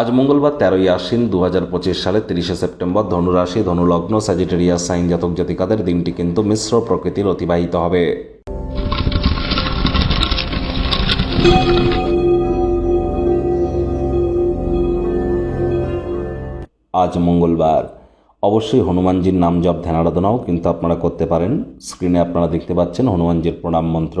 আজ মঙ্গলবার তেরোই আশ্বিন দু হাজার পঁচিশ সালে তিরিশে সেপ্টেম্বর ধনুরাশি, ধনুলগ্ন স্যাজিটেরিয়াস সাইন জাতক জাতিকাদের দিনটি কিন্তু মিশ্র প্রকৃতির অতিবাহিত হবে। আজ মঙ্গলবার। অবশ্যই হনুমানজির নাম জপ, ধ্যানারাধনাও কিন্তু আপনারা করতে পারেন। স্ক্রিনে আপনারা দেখতে পাচ্ছেন হনুমানজির প্রণাম মন্ত্র।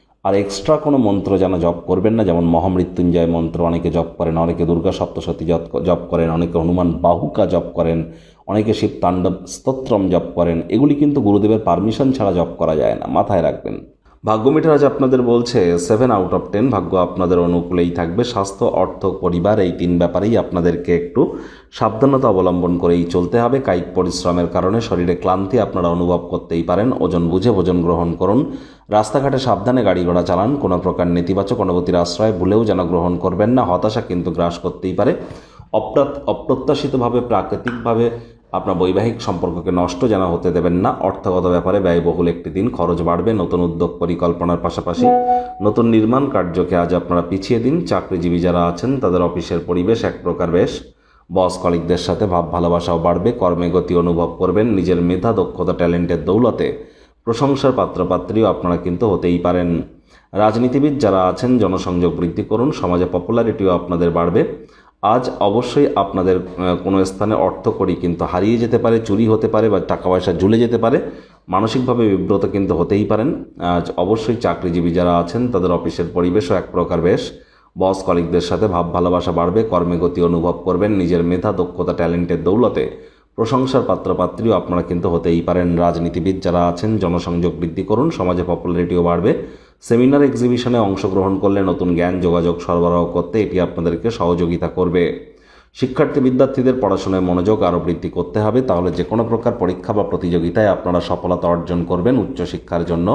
আর এক্সট্রা কোনো মন্ত্র যেন জপ করবেন না, যেমন মহামৃত্যুঞ্জয় মন্ত্র, অনেকে জপ করেন, অনেকে দুর্গা সপ্তশতী জপ করেন, অনেকে হনুমান বাহুকা জপ করেন, অনেকে শিব তাণ্ডব স্তোত্রম জপ করেন, এগুলি কিন্তু গুরুদেবের পারমিশন ছাড়া জপ করা যায় না, মাথায় রাখবেন। ভাগ্য মিটার আজ আপনাদের বলছে সেভেন আউট অফ টেন ভাগ্য আপনাদের অনুকূলেই থাকবে। স্বাস্থ্য, অর্থ, পরিবার, এই তিন ব্যাপারেই আপনাদেরকে একটু সাবধানতা অবলম্বন করেই চলতে হবে। কায়িক পরিশ্রমের কারণে শরীরে ক্লান্তি আপনারা অনুভব করতেই পারেন। ওজন বুঝে ভোজন গ্রহণ করুন। রাস্তাঘাটে সাবধানে গাড়ি ঘোড়া চালান। কোনো প্রকার নেতিবাচক অনুভূতির আশ্রয় ভুলেও যেন গ্রহণ করবেন না। হতাশা কিন্তু গ্রাস করতেই পারে। অপ্রাত, অপ্রত্যাশিতভাবে, প্রাকৃতিকভাবে আপনার বৈবাহিক সম্পর্ককে নষ্ট যেন হতে দেবেন না। অর্থগত ব্যাপারে ব্যয়বহুল একটি দিন, খরচ বাড়বে, নতুন উদ্যোগ পরিকল্পনার পাশাপাশি নতুন নির্মাণ কার্যকে আজ আপনারা পিছিয়ে দিন। চাকরিজীবী যারা আছেন, তাদের অফিসের পরিবেশ এক প্রকার বেশ। বস কলিকদের সাথে ভাব ভালোবাসাও বাড়বে, কর্মে গতি অনুভব করবেন, নিজের মেধা, দক্ষতা, ট্যালেন্টের দৌলতে প্রশংসার পাত্রপাত্রীও আপনারা কিন্তু হতেই পারেন। রাজনীতিবিদ যারা আছেন, জনসংযোগ বৃদ্ধি করুন, সমাজে পপুলারিটিও আপনাদের বাড়বে। আজ অবশ্যই আপনাদের কোনো স্থানে অর্থ করি কিন্তু হারিয়ে যেতে পারে, চুরি হতে পারে বা টাকা পয়সা ঝুলে যেতে পারে, মানসিকভাবে বিব্রত কিন্তু হতেই পারেন। আজ অবশ্যই চাকরিজীবী যারা আছেন, তাদের অফিসের পরিবেশও এক প্রকার বেশ। বস কলিকদের সাথে ভাব ভালোবাসা বাড়বে, কর্মে গতি অনুভব করবেন, নিজের মেধা, দক্ষতা, ট্যালেন্টের দৌলতে। প্রশংসার পাত্রপাত্রীও আপনারা কিন্তু হতেই পারেন। রাজনীতিবিদ যারা আছেন, জনসংযোগ বৃদ্ধি করুন, সমাজে পপুলারিটিও বাড়বে। সেমিনার এক্সিবিশনে অংশগ্রহণ করলে নতুন জ্ঞান যোগাযোগ সরবরাহ করতে এটি আপনাদেরকে সহযোগিতা করবে। শিক্ষার্থী বিদ্যার্থীদের পড়াশোনায় মনোযোগ আরও বৃদ্ধি করতে হবে, তাহলে যে কোনো প্রকার পরীক্ষা বা প্রতিযোগিতায় আপনারা সফলতা অর্জন করবেন উচ্চশিক্ষার জন্য।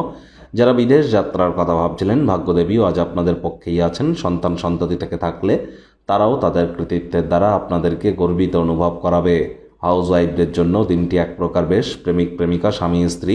যারা বিদেশ যাত্রার কথা ভাবছিলেন, ভাগ্যদেবীও আজ আপনাদের পক্ষেই আছেন। সন্তান সন্ততি থেকে থাকলে তারাও তাদের কৃতিত্বের দ্বারা আপনাদেরকে গর্বিত অনুভব করাবে। হাউস ওয়াইফদের জন্য দিনটি এক প্রকার বেশ প্রেমিক প্রেমিকা, স্বামী, স্ত্রী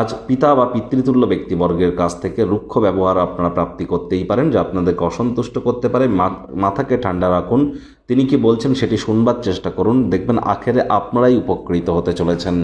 আজ পিতা বা পিতৃতুল্য ব্যক্তিবর্গের কাছ থেকে রুক্ষ ব্যবহার আপনারা প্রাপ্তি করতেই পারেন, যা আপনাদেরকে অসন্তুষ্ট করতে পারে। মাথাকে ঠান্ডা রাখুন। তিনি কি বলছেন সেটি শুনবার চেষ্টা করুন। দেখবেন আখেরে আপনারাই উপকৃত হতে চলেছেন।